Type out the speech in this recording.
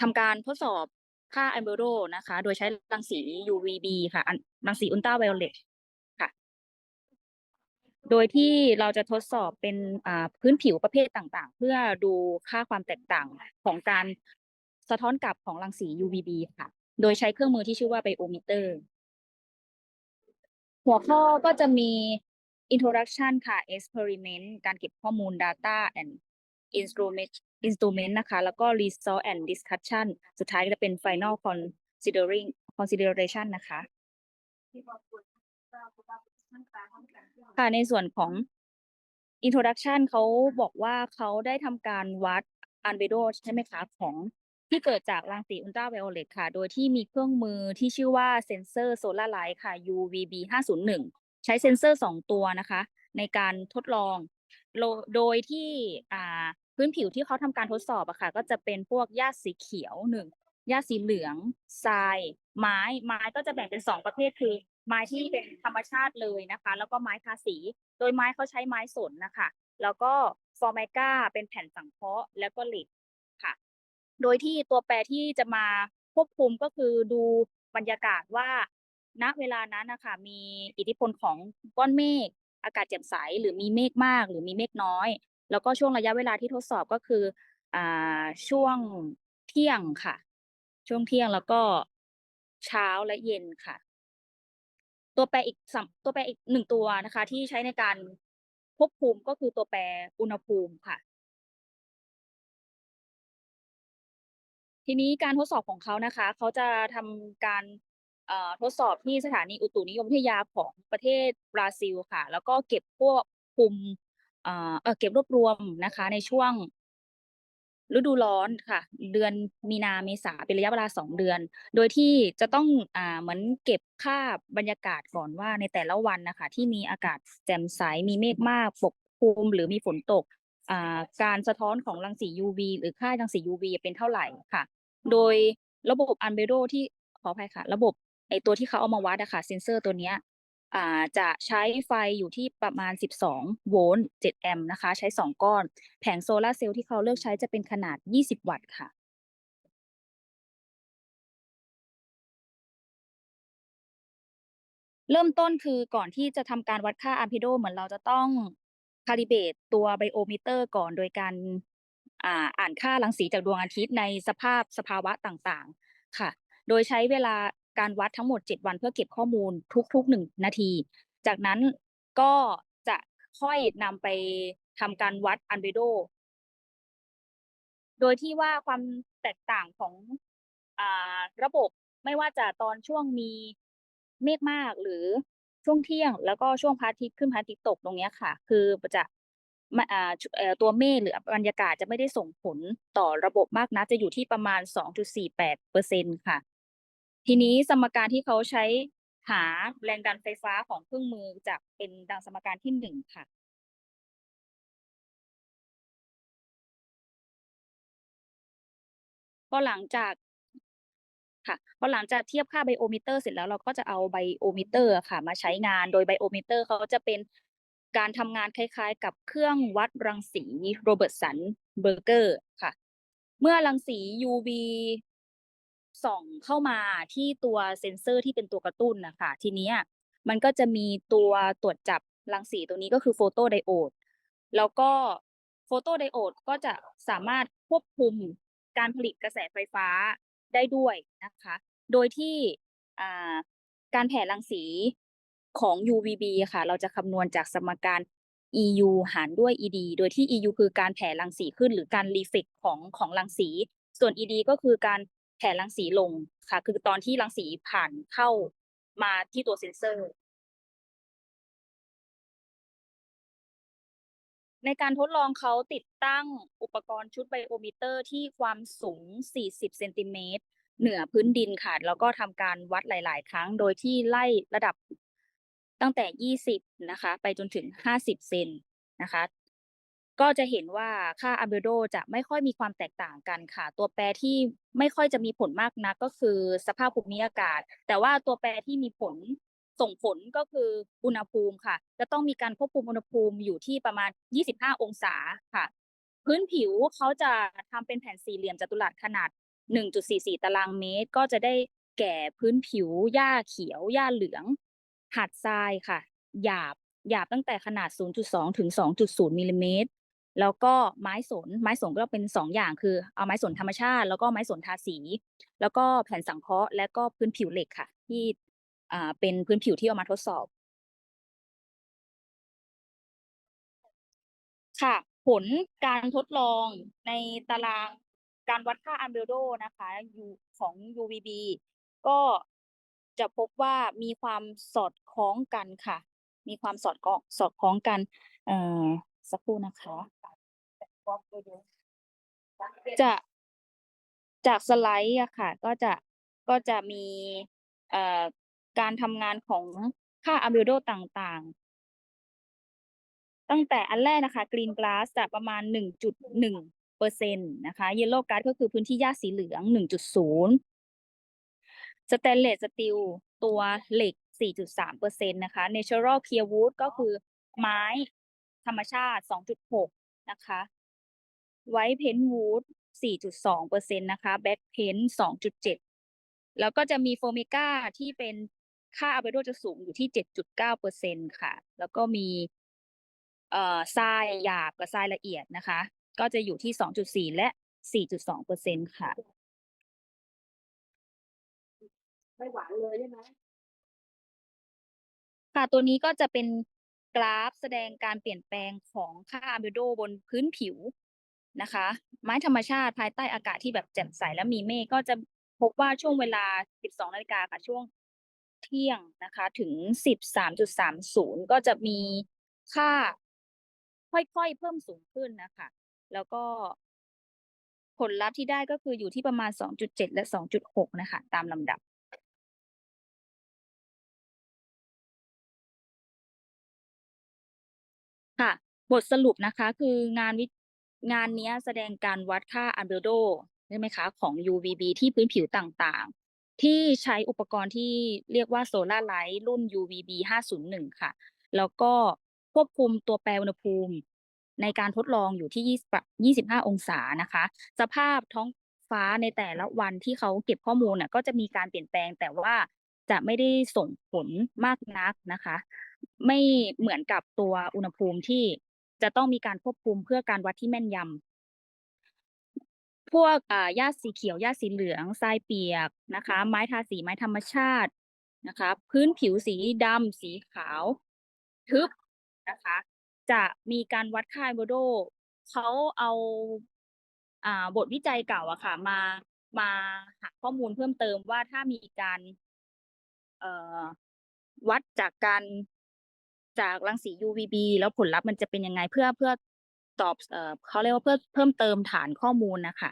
ทำการทดสอบค่า albedo นะคะ โดยใช้รังสี UVB ค่ะรังสี ultraviolet ค่ะ โดยที่เราจะทดสอบเป็นพื้นผิวประเภทต่างๆ เพื่อดูค่าความแตกต่างของการสะท้อนกลับของรังสี UVB ค่ะ โดยใช้เครื่องมือที่ชื่อว่า biometer หัวข้อก็จะมี introduction ค่ะ experiment การเก็บข้อมูล data and instrument instrument นะคะ แล้วก็ result and discussion สุดท้ายก็จะเป็น final considering consideration นะคะ ค่ะในส่วนของ introduction เขาบอกว่าเขาได้ทำการวัด albedo ใช่ไหมคะ ของที่เกิดจากรังสี ultraviolet ค่ะ โดยที่มีเครื่องมือที่ชื่อว่าเซนเซอร์ solar light ค่ะ UVB 501 ใช้เซนเซอร์ 2 ตัวนะคะ ในการทดลองโลโดยที่อ่า พื้นผิวที่เขาทำการทดสอบอะค่ะ ก็จะเป็นพวกหญ้าสีเขียวหนึ่งหญ้าสีเหลืองทราย ไม้ไม้ก็จะแบ่งเป็นสองประเภทคือ ไม้ที่เป็นธรรมชาติเลยนะคะ แล้วก็ไม้ทาสี โดยไม้เขาใช้ไม้สนนะคะ แล้วก็ฟอร์ m มกาเป็นแผ่นสังเคราะห์แล้วก็เหล็กค่ะ โดยที่ตัวแปรที่จะมาควบคุมก็คือดูบรรยากาศว่าณเวลานั้นนะคะมีอิทธิพลของก้อนเมฆอากาศแจ่มใสหรือมีเมฆมาก หรือมีเมฆน้อย แล้วก็ช่วงระยะเวลาที่ทดสอบก็คืออ่าช่วงเที่ยงค่ะ ช่วงเที่ยงแล้วก็เช้าและเย็นค่ะ ตัวแปรอีกสตัวแปรอีกหนึ่งตัวนะคะ ที่ใช้ในการควบคุมก็คือตัวแปรอุณหภูมิค่ะทีนี้การทดสอบของเขานะคะ เขาจะทำการทดสอบที่สถานีอุตุนิยมวิทยาของประเทศบราซิลค่ะ แล้วก็เก็บพวกคุม เก็บรวบรวมนะคะ ในช่วงฤดูร้อนค่ะ เดือนมีนาเมษาเป็นระยะเวลาสองเดือน โดยที่จะต้องอ่าเหมือนเก็บภาบรรยากาศก่อนว่าในแต่ละวันนะคะ ที่มีอากาศแจ่มใสมีเมฆมากปกคลุมหรือมีฝนตกอ่าการสะท้อนของรังสี UV หรือค่ารังสี UV เป็นเท่าไหร่ค่ะ โดยระบบ Albedo ที่ขออภัยค่ะ ระบบไอตัวที่เขาเอามาวัดอะค่ะเซนเซอร์ตัวเนี้ย อ่าจะใช้ไฟอยู่ที่ประมาณ 12 โวลต์ 7 แอมป์นะคะ ใช้ 2 ก้อน แผงโซลาร์เซลล์ที่เขาเลือกใช้จะเป็นขนาด 20 วัตต์ค่ะ เริ่มต้นคือก่อนที่จะทำการวัดค่า albedo เหมือนเราจะต้อง calibrate ตัว biometer ก่อนโดยการอ่าอ่านค่ารังสีจากดวงอาทิตย์ในสภาพสภาวะต่างๆ ค่ะ โดยใช้เวลา การวัดทั้งหมด 7 วันเพื่อเก็บข้อมูลทุกๆ1นาที จากนั้นก็จะค่อยนำไปทำการวัด albedo โดยที่ว่าความแตกต่างของอระบบไม่ว่าจะตอนช่วงมีเมฆมากหรือช่วงเที่ยง แล้วก็ช่วงพระอาทิตย์ขึ้นพระอาทิตย์ตกตรงนี้ค่ะ คือจะตัวเมฆหรือบรรยากาศจะไม่ได้ส่งผลต่อระบบมากนักจะอยู่ที่ประมาณ 2.48%ค่ะ ทีนี้สมการที่เขาใช้หาแรงดันไฟฟ้าของเครื่องมือจะเป็นดังสมการที่หนึ่งค่ะ ก็หลังจากค่ะพอหลังจากเทียบค่าไบโอมิเตอร์เสร็จแล้วเราก็จะเอาไบโอมิเตอร์ค่ะ มาใช้งานโดยไบโอมิเตอร์เขาจะเป็นการทำงานคล้ายๆ กับเครื่องวัดรังสีโรเบิร์ตสันเบอร์เกอร์ค่ะ เมื่อรังสี UV ส่องเข้ามาที่ตัวเซ็นเซอร์ที่เป็นตัวกระตุ้นนะคะทีนี้มันก็จะมีตัวตรวจจับรังสีตัวนี้ก็คือโฟโตไดโอดแล้วก็โฟโตไดโอดก็จะสามารถควบคุมการผลิตกระแสไฟฟ้าได้ด้วยนะคะ โดยที่การแผ่รังสีของ UVB ค่ะ เราจะคำนวณจากสมการ EU หารด้วย ED โดยที่ EU คือการแผ่รังสีขึ้นหรือการรีเฟกของของรังสี ส่วน ED ก็คือการ แผ่รังสีลงค่ะ คือตอนที่รังสีผ่านเข้ามาที่ตัวเซ็นเซอร์ ในการทดลองเขาติดตั้งอุปกรณ์ชุดไบโอมิเตอร์ที่ความสูง 40 เซนติเมตรเหนือพื้นดินค่ะ แล้วก็ทำการวัดหลาย ๆ ครั้ง โดยที่ไล่ระดับตั้งแต่ 20 นะคะ ไปจนถึง 50 เซนนะคะ ก็จะเห็นว่าค่า albedo จะไม่ค่อยมีความแตกต่างกันค่ะ ตัวแปรที่ไม่ค่อยจะมีผลมากนักก็คือสภาพภูมิอากาศ แต่ว่าตัวแปรที่มีผลส่งผลก็คืออุณหภูมิค่ะ จะต้องมีการควบคุมอุณหภูมิอยู่ที่ประมาณ 25 องศาค่ะ พื้นผิวเขาจะทำเป็นแผ่นสี่เหลี่ยมจัตุรัสขนาด 1.44 ตารางเมตร ก็จะได้แก่พื้นผิวหญ้าเขียวหญ้าเหลือง หาดทรายค่ะ หยาบหยาบตั้งแต่ขนาด 0.2 ถึง 2.0มิลลิเมตร แล้วก็ไม้สนไม้สนก็เป็น2อย่างคือ เอาไม้สนธรรมชาติ แล้วก็ไม้สนทาสี แล้วก็แผ่นสังเคราะห์และก็พื้นผิวเหล็กค่ะ ที่อ่าเป็นพื้นผิวที่เอามาทดสอบค่ะ ผลการทดลองในตารางการวัดค่า Albedo นะคะของ UVB ก็จะพบว่ามีความสอดคล้องกันค่ะ มีความสอดคล้องสอดคล้องกันเอ่อ สักครู่นะคะ จะจากสไลด์อะค่ะ ก็จะก็จะมีเอ่อการทำงานของค่า Albedo ต่างๆ ตั้งแต่อันแรกนะคะ Green Grass จะประมาณ 1.1%นะคะ Yellow Grass ก็คือพื้นที่หญ้าสีเหลือง 1.0 Stainless Steel ตัวเหล็ก 4.3%นะคะ Natural Pure Wood ก็คือไม้ ธรรมชาติ 2.6 นะคะ White Paint Wood 4.2%นะคะ Black Paint 2.7 แล้วก็จะมี Formica ที่เป็นค่า Albedo จะสูงอยู่ที่ 7.9%ค่ะ แล้วก็มีเอ่อทรายหยาบกับทรายละเอียดนะคะ ก็จะอยู่ที่ 2.4 และ 4.2%ค่ะ ไม่หวานเลยใช่ไหม?ค่ะตัวนี้ก็จะเป็น กราฟแสดงการเปลี่ยนแปลงของค่า Albedo บนพื้นผิวนะคะ ไม้ธรรมชาติภายใต้อากาศที่แบบแจ่มใสและมีเมฆก็จะพบว่าช่วงเวลา 12นาฬิกาค่ะช่วงเที่ยงนะคะ ถึง 13.30 ก็จะมีค่าค่อยๆเพิ่มสูงขึ้นนะคะ แล้วก็ผลลัพธ์ที่ได้ก็คืออยู่ที่ประมาณ 2.7 และ 2.6 นะคะ ตามลำดับ ค่ะ บทสรุปนะคะ คืองานวิงานเนี้ยแสดงการวัดค่า Albedo ใช่ไหมคะ ของ UVB ที่พื้นผิวต่างๆ ที่ใช้อุปกรณ์ที่เรียกว่า Solar Light รุ่น UVB 501 ค่ะ แล้วก็ควบคุมตัวแปรอุณหภูมิ ในการทดลองอยู่ที่ยี่สิบปะ25 องศานะคะ สภาพท้องฟ้าในแต่ละวันที่เขาเก็บข้อมูลน่ะก็จะมีการเปลี่ยนแปลงแต่ว่าจะไม่ได้ส่งผลมากนักนะคะ ไม่เหมือนกับตัวอุณหภูมิที่จะต้องมีการควบคุมเพื่อการวัดที่แม่นยำพวกอ่าหญ้าสีเขียวหญ้าสีเหลืองทรายเปียกนะคะ ไม้ทาสีไม้ธรรมชาตินะคะ พื้นผิวสีดำสีขาว ทึบนะคะ จะมีการวัดค่า Albedo เขาเอาอ่าบทวิจัยเก่าอะค่ะ มามาหาข้อมูลเพิ่มเติมว่าถ้ามีการเอ่อวัดจากการ จากรังสี UVB แล้วผลลัพธ์มันจะเป็นยังไงเพื่อเพื่อตอบเอ่อเขาเรียกว่าเพื่อเพิ่มเติมฐานข้อมูลนะคะ